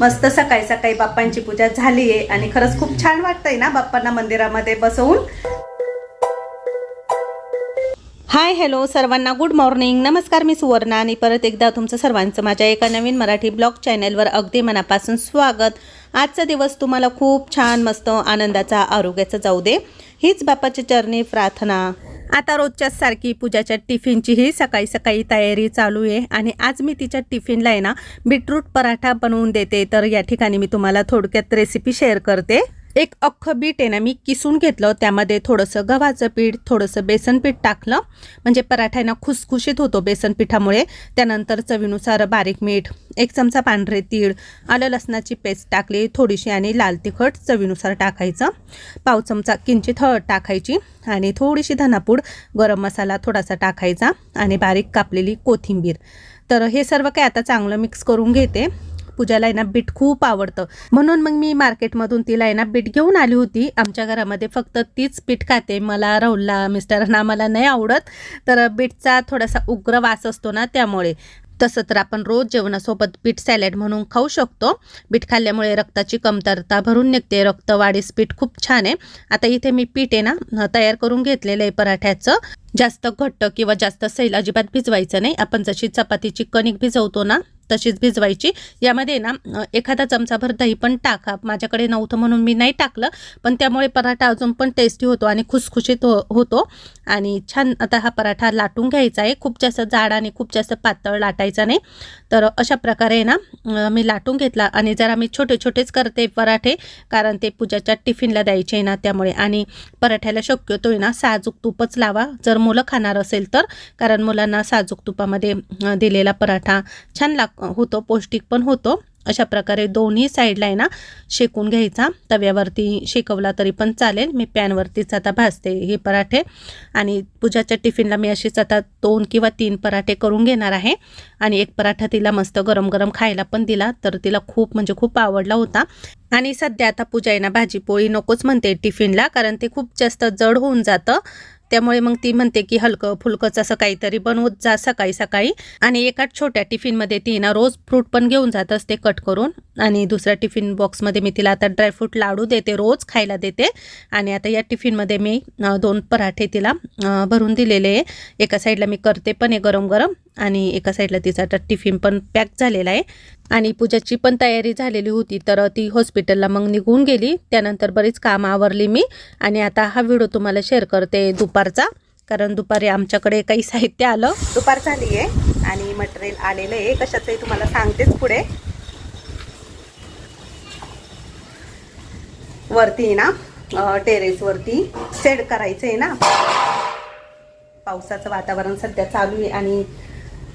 मस्त सकाळी सकाळी बाप्पांची पूजा झाली आहे आणि खरंच खूप छान वाटतंय ना बाप्पांना मंदिरामध्ये बसवून. हाय हॅलो सर्वांना गुड मॉर्निंग नमस्कार मी सुवर्णा आणि परत एकदा तुमचं सर्वांचं माझ्या एका नवीन मराठी ब्लॉग चॅनलवर अगदी मनापासून स्वागत. आजचा दिवस तुम्हाला खूप छान मस्त आनंदाचा आरोग्याचा जाऊ दे. हीच बापाची चरणी प्रार्थना. आता रोजच्याच सारखी पूजाच्या टिफिनचीही सकाळी सकाळी तयारी चालू आहे. आणि आज मी तिच्या टिफिनला आहे ना बीटरूट पराठा बनवून देते. तर या ठिकाणी मी तुम्हाला थोडक्यात रेसिपी शेअर करते. एक अख्खं बीट आहे ना मी किसून घेतलं त्यामध्ये थोडंसं गव्हाचं पीठ थोडंसं बेसन पीठ टाकलं. म्हणजे पराठा ना खुसखुशीत होतो बेसन पिठामुळे. त्यानंतर चवीनुसार बारीक मीठ एक चमचा पांढरे तीळ आलं लसणाची पेस्ट टाकली थोडीशी आणि लाल तिखट चवीनुसार टाकायचं. पाव चमचा किंचित हळद टाकायची आणि थोडीशी धनापूड गरम मसाला थोडासा टाकायचा आणि बारीक कापलेली कोथिंबीर. तर हे सर्व काय आता चांगलं मिक्स करून घेते. पूजाला आहे ना बीट खूप आवडतं. म्हणून मग मी मार्केटमधून तिला आहे ना बीट घेऊन आली होती. आमच्या घरामध्ये फक्त तीच बीट खाते. मला राहुलला मिस्टरांना मला नाही आवडत. तर बीटचा थोडासा उग्र वास असतो ना त्यामुळे. तसं तर आपण रोज जेवणासोबत बीट सॅलड म्हणून खाऊ शकतो. बीट खाल्ल्यामुळे रक्ताची कमतरता भरून निघते. रक्तवाढीस पीठ खूप छान आहे. आता इथे मी पीठ आहे ना तयार करून घेतलेलं आहे पराठ्याचं. जास्त घट्ट किंवा जास्त सैल अजिबात भिजवायचं नाही. आपण जशी चपातीची कणिक भिजवतो ना तशीच भिजवायची. यामध्ये ना एखादा चमचाभर दही पण टाका. माझ्याकडे नव्हतं म्हणून मी नाही टाकलं. पण त्यामुळे पराठा अजून पण टेस्टी होतो आणि खुसखुशीत हो होतो. आणि छान आता हा पराठा लाटून घ्यायचा आहे. खूप जास्त जाड आणि खूप जास्त पातळ लाटायचा नाही. तर अशा प्रकारे ना मी लाटून घेतला. आणि जरा मी छोटे छोटेच करते पराठे कारण ते पूजाच्या टिफिनला द्यायचे ना त्यामुळे. आणि पराठ्याला शक्यतो आहे ना साजूक तूपच लावा. जर मुलं खाणार असेल तर. कारण मुलांना साजूक तुपामध्ये दिलेला पराठा छान लागतो. होतो पौष्टिक पण होतो. अशा प्रकारे दोन्ही साईडला आहे ना शेकून घ्यायचा. तव्यावरती शेकवला तरी पण चालेल. मी पॅनवरतीच आता भाजते हे पराठे. आणि पूजाच्या टिफिनला मी अशीच आता दोन किंवा तीन पराठे करून घेणार आहे. आणि एक पराठा तिला मस्त गरम गरम खायला पण दिला तर तिला खूप म्हणजे खूप आवडला होता. आणि सध्या आता पूजा आहे ना भाजीपोळी नकोच म्हणते टिफिनला कारण ते खूप जास्त जड होऊन जातं. त्यामुळे मग ती म्हणते की हलकं फुलकंच असं काहीतरी बनवत जा सकाळी सकाळी. आणि एका छोट्या टिफिनमध्ये ती ना रोज फ्रूट पण घेऊन जात असते कट करून. आणि दुसऱ्या टिफिन बॉक्समध्ये मी तिला आता ड्रायफ्रूट लाडू देते रोज खायला देते. आणि आता या टिफिनमध्ये मी दोन पराठे तिला भरून दिलेले आहे. एका साईडला मी करते पण आहे गरम गरम आणि एका साईडला तिचा आता टिफिन पण पॅक झालेला आहे. आणि पूजाची पण तयारी झालेली होती तर ती हॉस्पिटलला मग निघून गेली. त्यानंतर बरीच काम आवरली मी. आणि आता हा व्हिडिओ तुम्हाला शेअर करते दुपारचा कारण दुपारी आमच्याकडे काही साहित्य आलं. दुपार झाली आहे आणि मटेरियल आलेलं आहे. कशाचंही तुम्हाला सांगतेच पुढे. वरती आहे ना टेरेसवरती सेड करायचं आहे ना. पावसाचं वातावरण सध्या चालू आहे आणि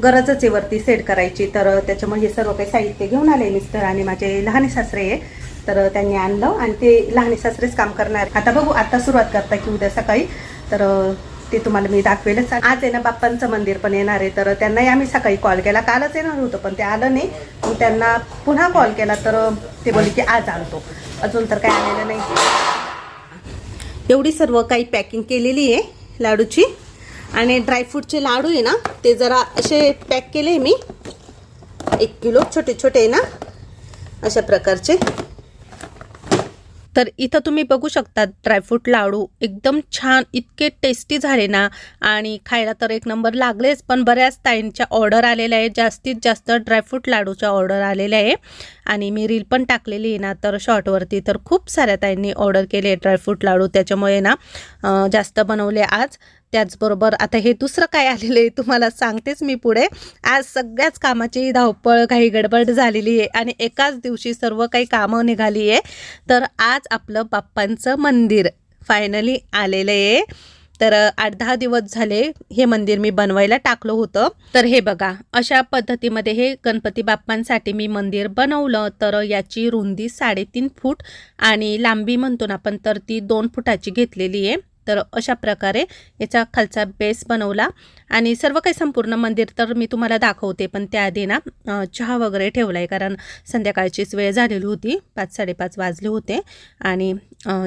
गरजच आहे वरती सेट करायची. तर त्याच्यामुळे हे सर्व काही साहित्य घेऊन आले मिस्टर आणि माझे लहाने सासरे आहे तर त्यांनी आणलं आणि ते लहाने सासरेच काम करणार. आता बघू आता सुरुवात करता की उद्या सकाळी. तर ते तुम्हाला मी दाखवेलच. आज आहे ना बाप्पांचं मंदिर पण येणार आहे. तर त्यांनाही आम्ही सकाळी कॉल केला. कालच येणार होतं पण ते आलं नाही. मग त्यांना पुन्हा कॉल केला. तर ते बोलले की आज आणतो. अजून तर काही आलेलं नाही. एवढी सर्व काही पॅकिंग केलेली आहे लाडूची. आणि ड्रायफ्रूटचे लाडू आहे ना ते जरा असे पॅक केले मी. एक किलो छोटे छोटे आहे ना अशा प्रकारचे. तर इथं तुम्ही बघू शकता ड्रायफ्रूट लाडू एकदम छान इतके टेस्टी झाले ना. आणि खायला तर एक नंबर लागलेच पण बऱ्याच ताईंच्या ऑर्डर आलेल्या आहे जास्तीत जास्त ड्रायफ्रूट लाडूच्या ऑर्डर आलेल्या आहे. आणि मी रील पण टाकलेली आहे ना तर शॉर्टवरती तर खूप साऱ्या ताईंनी ऑर्डर केले ड्रायफ्रूट लाडू. त्याच्यामुळे ना जास्त बनवले आज. त्याचबरोबर आता हे दुसरं काय आलेलं आहे तुम्हाला सांगतेच मी पुढे. आज सगळ्याच कामाची धावपळ काही गडबड झालेली आहे आणि एकाच दिवशी सर्व काही कामं निघाली आहे. तर आज आपलं बाप्पांचं मंदिर फायनली आलेलं आहे. तर आठ दहा दिवस झाले हे मंदिर मी बनवायला टाकलं होतं. तर हे बघा अशा पद्धतीमध्ये हे गणपती बाप्पांसाठी मी मंदिर बनवलं. तर याची रुंदी साडेतीन फूट आणि लांबी म्हणतो ना आपण तर ती दोन फुटाची घेतलेली आहे. तर अशा प्रकारे याचा खालचा बेस बनवला. आणि सर्व काही संपूर्ण मंदिर तर मी तुम्हाला दाखवते पण त्याआधी ना चहा वगैरे ठेवला आहे कारण संध्याकाळचीच वेळ झालेली होती. पाच साडेपाच वाजले होते. आणि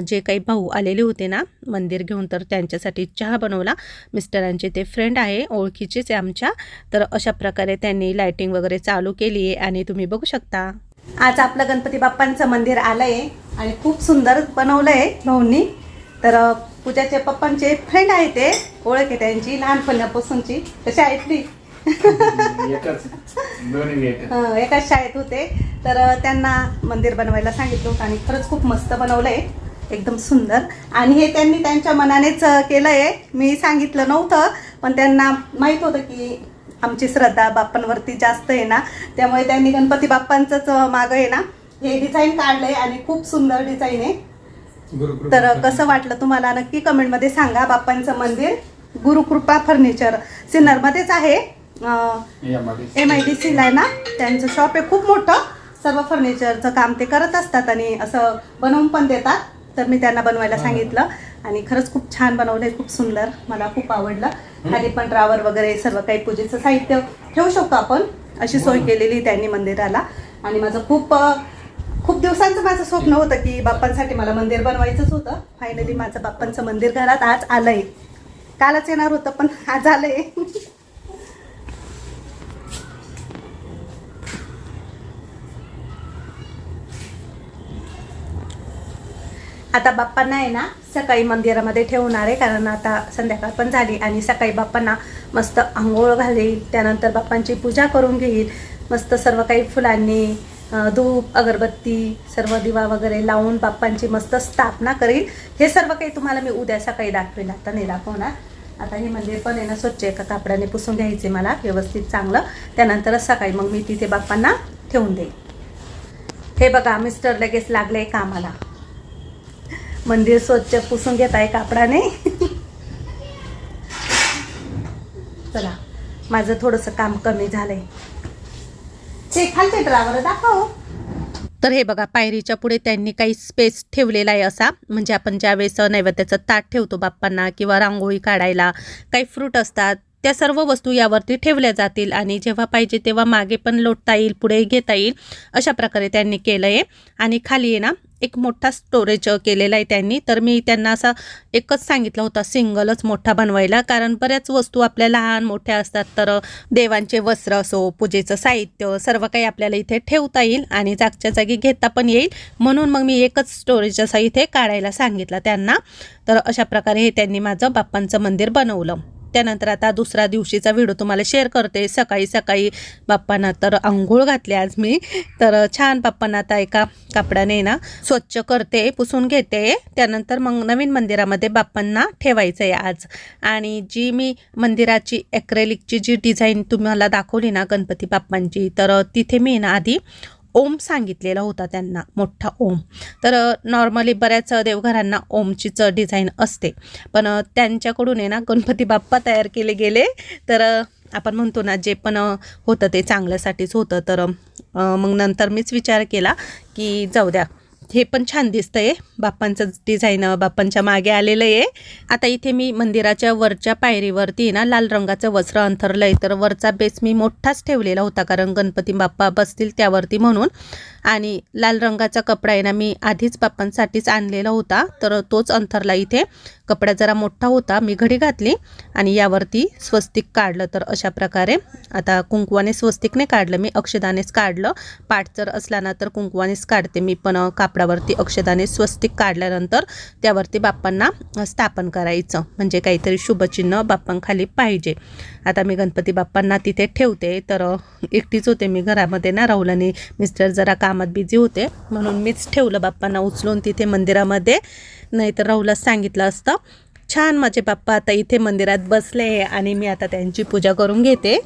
जे काही भाऊ आलेले होते ना मंदिर घेऊन तर त्यांच्यासाठी चहा बनवला. मिस्टरांचे ते फ्रेंड आहे ओळखीचेच आहे आमच्या. तर अशा प्रकारे त्यांनी लायटिंग वगैरे चालू केली आहे आणि तुम्ही बघू शकता. आज आपलं गणपती बाप्पांचं मंदिर आलं आहे आणि खूप सुंदर बनवलं आहे भाऊंनी. तर अ, पूजाचे पप्पांचे फ्रेंड आहे ते. ओळख आहे त्यांची लहानपणापासूनची. कशी आहे ती एकच. शाळेत होते. तर त्यांना मंदिर बनवायला सांगितलं होतं आणि खरंच खूप मस्त बनवलंय. एकदम सुंदर. आणि हे त्यांनी त्यांच्या मनानेच अ, केलंय. मी सांगितलं नव्हतं पण त्यांना माहीत होतं की आमची श्रद्धा बाप्पांवरती जास्त आहे ना. त्यामुळे त्यांनी गणपती बाप्पांचंच मागं आहे ना. हे डिझाईन काढलंय आणि खूप सुंदर डिझाईन आहे. तर कसं वाटलं तुम्हाला? नक्की कमेंटमध्ये सांगा बाप्पांचं मंदिर गुरुकृपा फर्निचर. सिन्नरमध्येच आहे एम आय डी सीला आहे ना? त्यांचं शॉप आहे खूप मोठं. सर्व फर्निचरचं काम ते करत असतात आणि असं बनवून पण देतात. तर मी त्यांना बनवायला सांगितलं. आणि खरंच खूप छान बनवलंय खूप सुंदर. मला खूप आवडलं. खाली पण ड्रावर वगैरे सर्व काही पूजेचं साहित्य ठेवू शकतो आपण अशी सोय केलेली त्यांनी मंदिराला. आणि माझं खूप खूप दिवसांचं माझं स्वप्न होतं की बाप्पांसाठी मला मंदिर बनवायचंच होतं. फायनली माझं बाप्पांचं मंदिर घरात आज आलंय. कालच येणार होतं पण आज आलंय. आता बाप्पांना आहे ना सकाळी मंदिरामध्ये ठेवणार आहे कारण आता संध्याकाळ पण झाली आणि सकाळी बाप्पांना मस्त आंघोळ घालेल त्यानंतर बाप्पांची पूजा करून घेईल मस्त सर्व काही फुलांनी धूप अगरबत्ती सर्व दिवा वगैरे लावून बाप्पांची मस्त स्थापना करेल. हे सर्व काही तुम्हाला मी उद्या सकाळी दाखवेल आता नाही दाखवणार. आता हे मंदिर पण आहे ना स्वच्छ एका कापडाने पुसून घ्यायचे मला. व्यवस्थित चांगलं. त्यानंतरच सकाळी मग मी तिथे बाप्पांना ठेवून देईल हे बघा मिस्टर लगेच लागले कामाला. मंदिर स्वच्छ पुसून घेत आहे कापडाने. चला माझं थोडंसं काम कमी झालंय. ते ड्रावर दाखव. तर हे बघा पायरीच्या पुढे त्यांनी काही स्पेस ठेवलेला आहे असा. म्हणजे आपण ज्यावेळेस नैवेद्याचं ताट ठेवतो बाप्पांना किंवा रांगोळी काढायला काही फ्रूट असतात त्या सर्व वस्तू यावरती ठेवल्या जातील आणि जेव्हा पाहिजे तेव्हा मागे पण लोटता येईल पुढे घेता येईल अशा प्रकारे त्यांनी केलं आहे आणि खाली आहे ना एक मोठा स्टोरेज केलेला आहे त्यांनी. तर मी त्यांना असा एकच सांगितलं होता सिंगलच मोठा बनवायला. कारण बऱ्याच वस्तू आपल्या लहान मोठ्या असतात तर देवांचे वस्त्र असो पूजेचं साहित्य सर्व काही आपल्याला इथे ठेवता येईल आणि जागच्या जागी घेता पण येईल. म्हणून मग मी एकच स्टोरेज असा इथे काढायला सांगितलं त्यांना. तर अशा प्रकारे हे त्यांनी माझं बाप्पांचं मंदिर बनवलं. त्यानंतर आता दुसऱ्या दिवशीचा व्हिडिओ तुम्हाला शेअर करते. सकाळी सकाळी बाप्पांना तर आंघोळ घातली आज मी. तर छान बाप्पांना आता एका कापडाने ना स्वच्छ करते पुसून घेते. त्यानंतर मग नवीन मंदिरामध्ये बाप्पांना ठेवायचं आहे आज. आणि जी मी मंदिराची ॲक्रेलिकची जी डिझाईन तुम्हाला दाखवली ना गणपती बाप्पांची तर तिथे मी ना आधी ओम सांगितलेला होता त्यांना मोठा ओम. तर नॉर्मली बऱ्याच देवघरांना ओमचीच डिझाईन असते. पण त्यांच्याकडून आहे ना गणपती बाप्पा तयार केले गेले. तर आपण म्हणतो ना जे पण होतं ते चांगल्यासाठीच होतं. तर मग नंतर मीच विचार केला की जाऊ द्या हे पण छान दिसतंय. बाप्पांचं डिझाईन बाप्पांच्या मागे आलेलं आहे. आता इथे मी मंदिराच्या वरच्या पायरीवरती ना लाल रंगाचं वस्त्र अंथरलं आहे तर वरचा बेस मी मोठाच ठेवलेला होता कारण गणपती बाप्पा बसतील त्यावरती म्हणून. आणि लाल रंगाचा कपडा आहे ना मी आधीच बाप्पांसाठीच आणलेला होता तर तोच अंथरला इथे. कपडा जरा मोठा होता मी घडी घातली आणि यावरती स्वस्तिक काढलं. तर अशा प्रकारे आता कुंकवाने स्वस्तिकने काढलं. मी अक्षदानेच काढलं. पाठ जर असला ना तर कुंकवानेच काढते. मी पण कापडावरती अक्षदाने स्वस्तिक काढल्यानंतर त्यावरती बाप्पांना स्थापन करायचं. म्हणजे काहीतरी शुभचिन्ह बाप्पांखाली पाहिजे. आता मी गणपती बाप्पांना तिथे ठेवते. तर एकटीच होते मी घरामध्ये ना राहुल आणि मिस्टर जरा कामात बिझी होते. म्हणून मीच ठेवलं बाप्पांना उचलून तिथे मंदिरामध्ये. नाहीतर राहुलच सांगितलं असतं छान माझे बाप्पा आता इथे मंदिरात बसले आणि मी आता त्यांची पूजा करून घेते.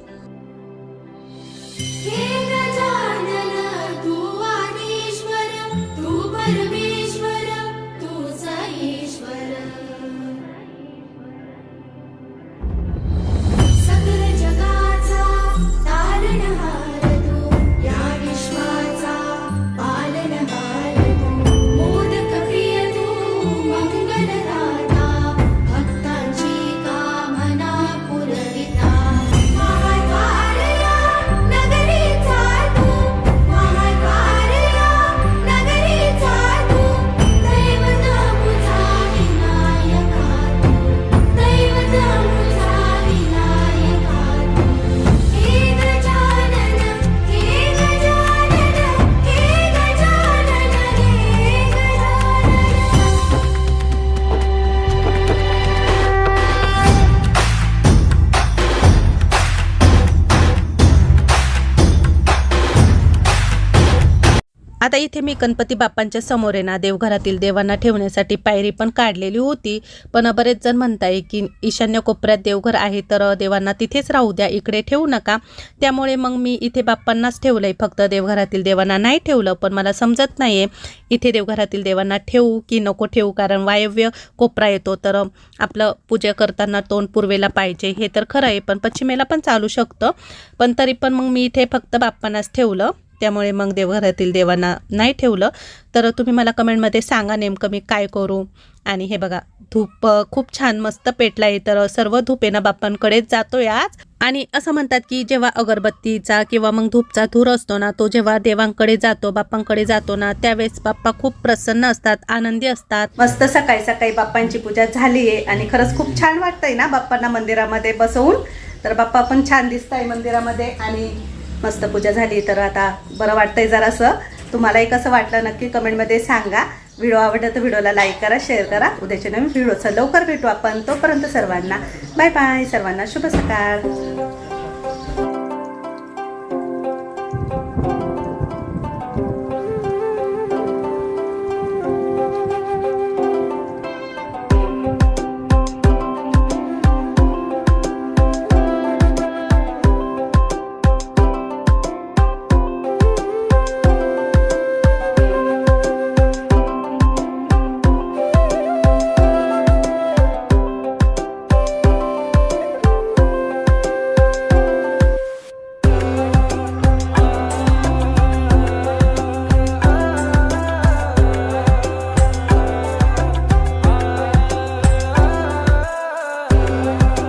आता इथे मी गणपती बाप्पांच्या समोर आहे ना देवघरातील देवांना ठेवण्यासाठी पायरी पण काढलेली होती. पण बरेच जण म्हणताय की ईशान्य कोपऱ्यात देवघर आहे तर देवांना तिथेच राहू द्या इकडे ठेवू नका. त्यामुळे मग मी इथे बाप्पांनाच ठेवलं आहे फक्त देवघरातील देवांना नाही ठेवलं. पण मला समजत नाही आहे इथे देवघरातील देवांना ठेवू की नको ठेवू कारण वायव्य कोपरा येतो तर आपलं पूजा करताना तोंड पूर्वेला पाहिजे हे तर खरं आहे. पण पश्चिमेला पण चालू शकतं. पण तरी पण मग मी इथे फक्त बाप्पांनाच ठेवलं. त्यामुळे मग देवघरातील देवांना नाही ठेवलं. तर तुम्ही मला कमेंटमध्ये सांगा नेमकं मी काय करू. आणि हे बघा धूप खूप छान मस्त पेटला आहे. तर सर्व धूप आहे ना बाप्पांकडेच जातोय आज. आणि असं म्हणतात की जेव्हा अगरबत्तीचा किंवा मग धूपचा धूर असतो ना तो जेव्हा देवांकडे जातो बाप्पांकडे जातो ना त्यावेळेस बाप्पा खूप प्रसन्न असतात आनंदी असतात. मस्त सकाळी सकाळी बाप्पांची पूजा झाली आहे. आणि खरंच खूप छान वाटतंय ना बाप्पांना मंदिरामध्ये बसवून. तर बाप्पा पण छान दिसत आहे मंदिरामध्ये. आणि मस्त पूजा झाली तर आता बरं वाटतंय जरासं. तुम्हालाही कसं वाटलं नक्की कमेंटमध्ये सांगा. व्हिडिओ आवडला तर व्हिडिओला लाईक करा शेअर करा. उद्याच्या नवीन व्हिडिओचं लवकर भेटू आपण. तोपर्यंत सर्वांना बाय बाय सर्वांना शुभ सकाळ.